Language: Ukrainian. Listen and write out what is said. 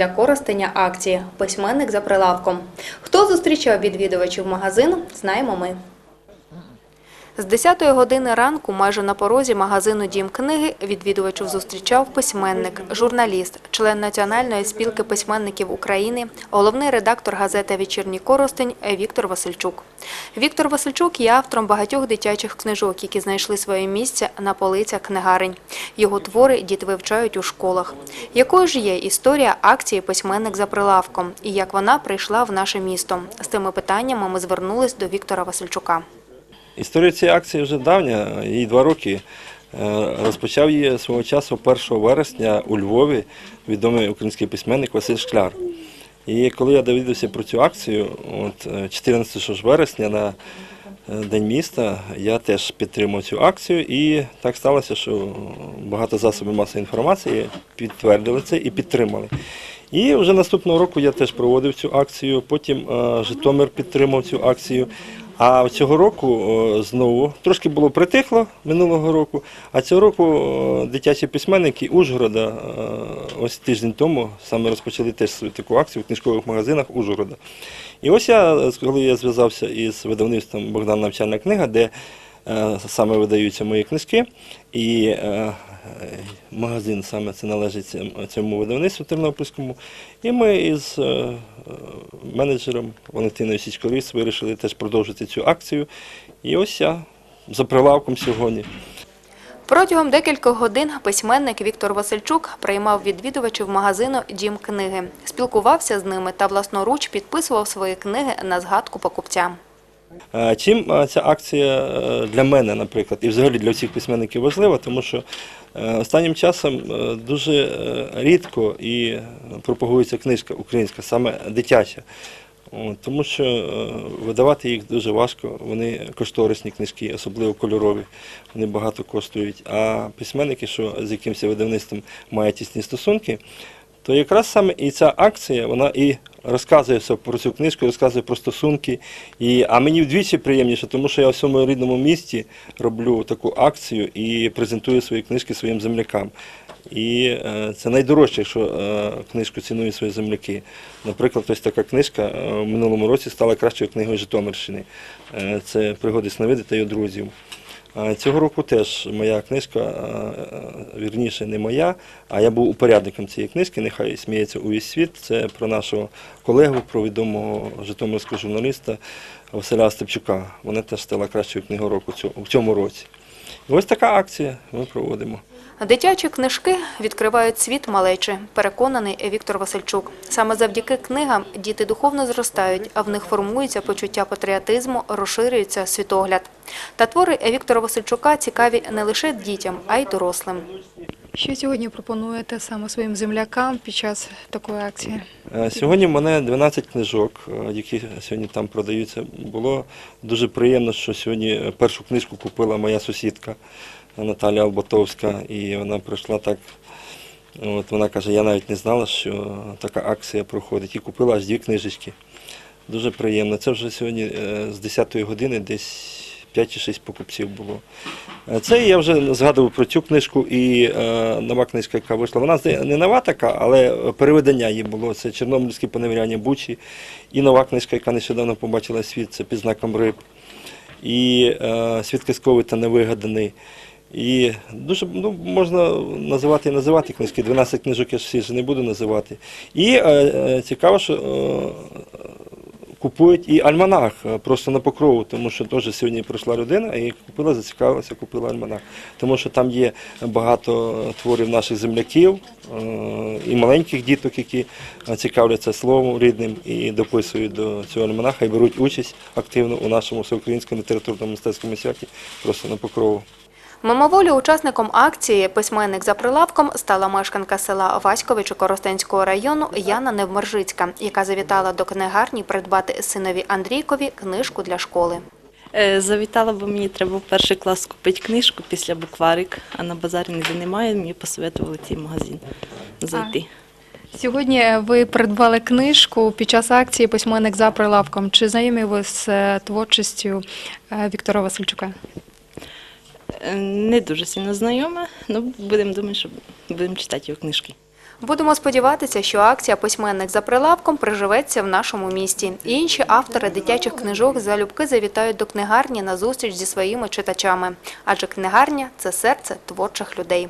Для користення акції письменник за прилавком. Хто зустрічав відвідувачів магазину, знаємо ми. З 10-ї години ранку майже на порозі магазину «Дім книги» відвідувачів зустрічав письменник, журналіст, член Національної спілки письменників України, головний редактор газети «Вечірній Коростень» Віктор Васильчук. Віктор Васильчук є автором багатьох дитячих книжок, які знайшли своє місце на полицях книгарень. Його твори діти вивчають у школах. Якою ж є історія акції «Письменник за прилавком» і як вона прийшла в наше місто? З цими питаннями ми звернулись до Віктора Васильчука. Історія цієї акції вже давня, їй два роки. Е, Розпочав її свого часу 1 вересня у Львові відомий український письменник Василь Шкляр. І коли я довідався про цю акцію, от е, 14 вересня на е, День міста, я теж підтримав цю акцію, і так сталося, що багато засобів масової інформації підтвердили це і підтримали. І вже наступного року я теж проводив цю акцію, потім е, Житомир підтримав цю акцію. А цього року знову трошки було притихло минулого року. А цього року дитячі письменники Ужгорода е, ось тиждень тому саме розпочали теж свою таку акцію в книжкових магазинах Ужгорода. І ось я, коли я зв'язався із видавництвом Богдан Навчальна книга, де е, саме видаються мої книжки, і е, е, магазин саме це належить цьому- видавництву Тернопільському. І ми із е, е, менеджером Валентиною Січколіс вирішили теж продовжити цю акцію. І ось я за прилавком сьогодні. Протягом декількох годин письменник Віктор Васильчук приймав відвідувачів магазину «Дім книги», спілкувався з ними та власноруч підписував свої книги на згадку покупцям. Е, Чим е, ця акція е, для мене, наприклад, і взагалі для всіх письменників важлива, тому що останнім часом дуже рідко і пропагується книжка українська, саме дитяча. Тому що видавати їх дуже важко, вони кошторисні книжки, особливо кольорові, вони багато коштують. А письменники, що з якимось видавництвом мають тісні стосунки, то якраз саме і ця акція, вона і розказує все про цю книжку, розказує про стосунки. І, а мені вдвічі приємніше, тому що я в своєму рідному місті роблю таку акцію і презентую свої книжки своїм землякам. І е, це найдорожче, якщо е, книжку цінують свої земляки. Наприклад, ось така книжка е, в минулому році стала кращою книгою Житомирщини. Це пригоди Сновиди та його друзів. Цього року теж моя книжка, вірніше, не моя, а я був упорядником цієї книжки, нехай сміється увесь світ. Це про нашого колегу, про відомого житомирського журналіста Василя Степчука. Вона теж стала кращою книгою року в цьому році. І ось така акція ми проводимо. Дитячі книжки відкривають світ малечі, переконаний Віктор Васильчук. Саме завдяки книгам діти духовно зростають, а в них формується почуття патріотизму, розширюється світогляд. Та твори Віктора Васильчука цікаві не лише дітям, а й дорослим. Що сьогодні пропонуєте саме своїм землякам під час такої акції? Е, Сьогодні в мене 12 книжок, е, які сьогодні там продаються. Було дуже приємно, що сьогодні першу книжку купила моя сусідка Наталя Алботовська, і вона прийшла так. От вона каже, я навіть не знала, що така акція проходить, і купила аж дві книжечки. Дуже приємно. Це вже сьогодні е, з 10-ї години десь 5 чи 6 покупців було. Е, Це я вже згадував про цю книжку і е, нова книжка, яка вийшла. Вона не нова така, але переведення її було. Це Чорнобильське поневіряння Бучі. І нова книжка, яка нещодавно побачила світ, це під знаком риб. І світ казковий та невигаданий. І дуже ну, можна називати і називати книжки. 12 книжок я ж всі ж не буду називати. І е, е, цікаво, що е, купують і альманах е, просто на покрову, тому що теж сьогодні прийшла людина і купила, зацікавилася, купила альманах. Тому що там є багато творів наших земляків е, і маленьких діток, які е, цікавляться словом рідним і дописують до цього альманаха і беруть участь активно у нашому всеукраїнському літературному мистецькому святі просто на покрову. Мимоволі учасником акції «Письменник за прилавком» стала мешканка села Васьковичі Коростенського району Яна Невмержицька, яка завітала до книгарні придбати синові Андрійкові книжку для школи. Е, Завітала, бо мені треба в перший клас купити книжку після букварик, а на базарі ніде немає, мені посоветували цей магазин зайти. Сьогодні ви придбали книжку під час акції Письменник за прилавком. Чи знайомі ви з е, творчістю е, Віктора Васильчука? Е, Не дуже сильно знайома, але будемо думати, що будемо читати його книжки. Будемо сподіватися, що акція «Письменник за прилавком» приживеться в нашому місті. І інші автори дитячих книжок залюбки завітають до книгарні на зустріч зі своїми читачами. Адже книгарня – це серце творчих людей.